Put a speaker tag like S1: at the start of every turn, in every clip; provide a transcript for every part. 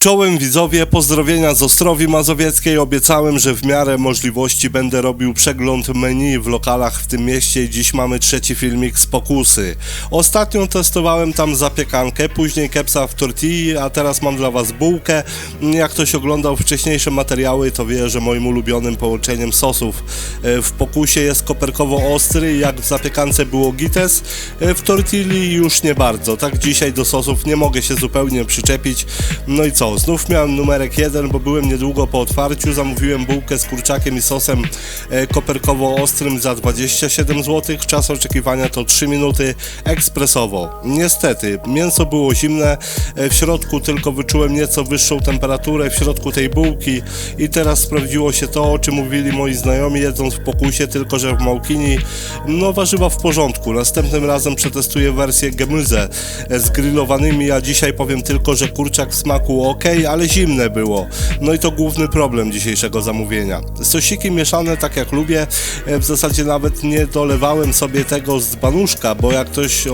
S1: Czołem widzowie, pozdrowienia z Ostrowi Mazowieckiej. Obiecałem, że w miarę możliwości będę robił przegląd menu w lokalach w tym mieście dziś mamy trzeci filmik z pokusy. Ostatnio testowałem tam zapiekankę, później kepsa w tortilli, a teraz mam dla was bułkę. Jak ktoś oglądał wcześniejsze materiały, to wie, że moim ulubionym połączeniem sosów e, w pokusie jest koperkowo ostry, jak w zapiekance było gites, e, w tortilli już nie bardzo. Tak dzisiaj do sosów nie mogę się zupełnie przyczepić. No i co, znów miałem numerek jeden, bo byłem niedługo po otwarciu, zamówiłem bułkę z kurczakiem i sosem e, koperkowo-ostrym za 27 zł, czas oczekiwania to 3 minuty ekspresowo. Niestety, mięso było zimne, e, w środku tylko wyczułem nieco wyższą temperaturę w środku tej bułki i teraz sprawdziło się to, o czym mówili moi znajomi jedząc w pokusie, tylko że w Małkini, no warzywa w porządku. Następnym razem przetestuję wersję gemüse e, z grillowanymi, a dzisiaj powiem tylko, że kurczak w smaku ok, ale zimne było. No i to główny problem dzisiejszego zamówienia. Sosiki mieszane tak jak lubię, e, w zasadzie nawet nie dolewałem sobie tego z banuszka, bo jak ktoś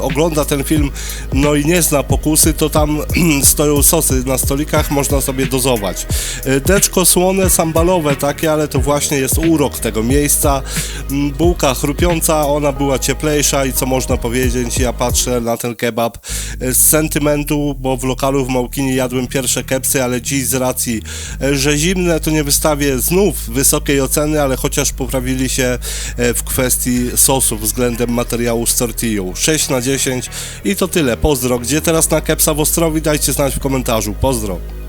S1: ogląda ten film, no i nie zna pokusy, to tam stoją sosy na stolikach, można sobie dozować. E, Deczko słone, sambalowe takie, ale to właśnie jest urok tego miejsca. Mm, Bułka chrupiąca, ona była cieplejsza i co można powiedzieć, ja patrzę na ten kebab z sentymentu, bo w lokalu w Małkinie jadłem pierwsze kepsy, ale dziś z racji, e, że zimne, to nie wystawię znów wysokiej oceny, ale chociaż poprawili się e, w kwestii sosów względem materiału z tortillą. 6 na 10 i to tyle. Pozdro. Gdzie teraz na kepsa w Ostrowi? Dajcie znać w komentarzu. Pozdro.